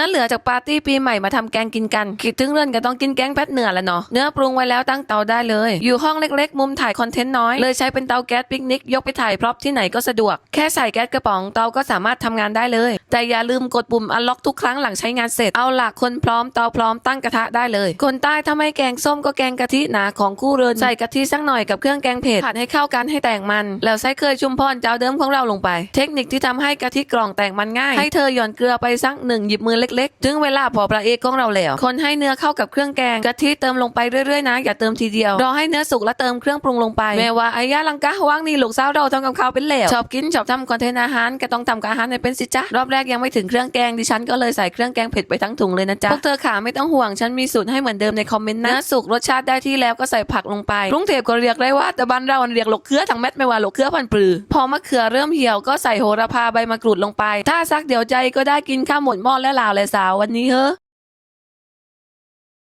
นื้อเหลือจากปาร์ตี้ปีใหม่มาทำแกงกินกัน คิดถึงเรื่องก็ต้องกินแกงแพทเนื้อแล้วเนาะเนื้อปรุงไว้แล้วตั้งเตาได้เลย อยู่ห้องเล็กๆ มุมถ่ายคอนเทนต์น้อย เลยใช้เป็นเตาแก๊สปิกนิก ยกไปถ่ายพร็อพที่ไหนก็สะดวก แค่ใส่แก๊สกระป๋องเตาก็สามารถทำงานได้เลย แต่อย่าลืมกดปุ่มอันล็อกทุกครั้งหลังใช้งานเสร็จเอาหล่ะคนพร้อมเตาพร้อมตั้งกระทะได้เลย คนใต้ถ้าไม่แกงส้มก็แกงกะทิหนาของคู่เรือนใส่กะทิสักหน่อยกับเครื่องแกงเผ็ดผัดให้เข้ากันให้แตกมัน แล้วใส่เคยชุมพรเจ้าเดิมของเราลงไป เทคนิคที่ทำให้กะทิกล่องแตกมันง่าย ให้เธอหย่อนเกลือไปสักหนึ่งหยิบมือเล็กๆ ถึงเวลาพอประเอกของเราแล้ว คนให้เนื้อเข้ากับเครื่องแกงกะทิเติมลงไปเรื่อยๆนะ อย่าเติมทีเดียว รอให้เนื้อสุกแล้วเติมเครื่องปรุงลงไป แม้ว่าไอ้ยาลังกะว่างนี่ลูกสาวเราทำกับข้าวเป็นแล้วชอบกินชอบทำคอนเทนต์อาหารก็ต้องทำกับอาหารให้เป็นสิจ๊ะรอบแรกยังไม่ถึงเครื่องแกงดิฉันก็เลยใส่เครื่องแกงเผ็ดไปทั้งถุงเลยนะจ๊ะพวกเธอขาไม่ต้องห่วงฉันมีสูตรให้เหมือนเดิมในคอมเมนต์นะเนื้อสุกรสชาติได้ที่แล้วก็ใส่ผักลงไปกรุงเทพก็เรียกได้ว่าแต่บ้านเราเรียกหลกเขือทั้งเม็ดไม่ว่าหลกเขือพันปลือ พอมะเขือเริ่มเหี่ยวก็ใส่โหระพาใบมะกรูดลงไป ถ้าซักเดี๋ยวใจก็ได้กินข้าวหมดหม้อและลาวเลยสาววันนี้เฮ้อ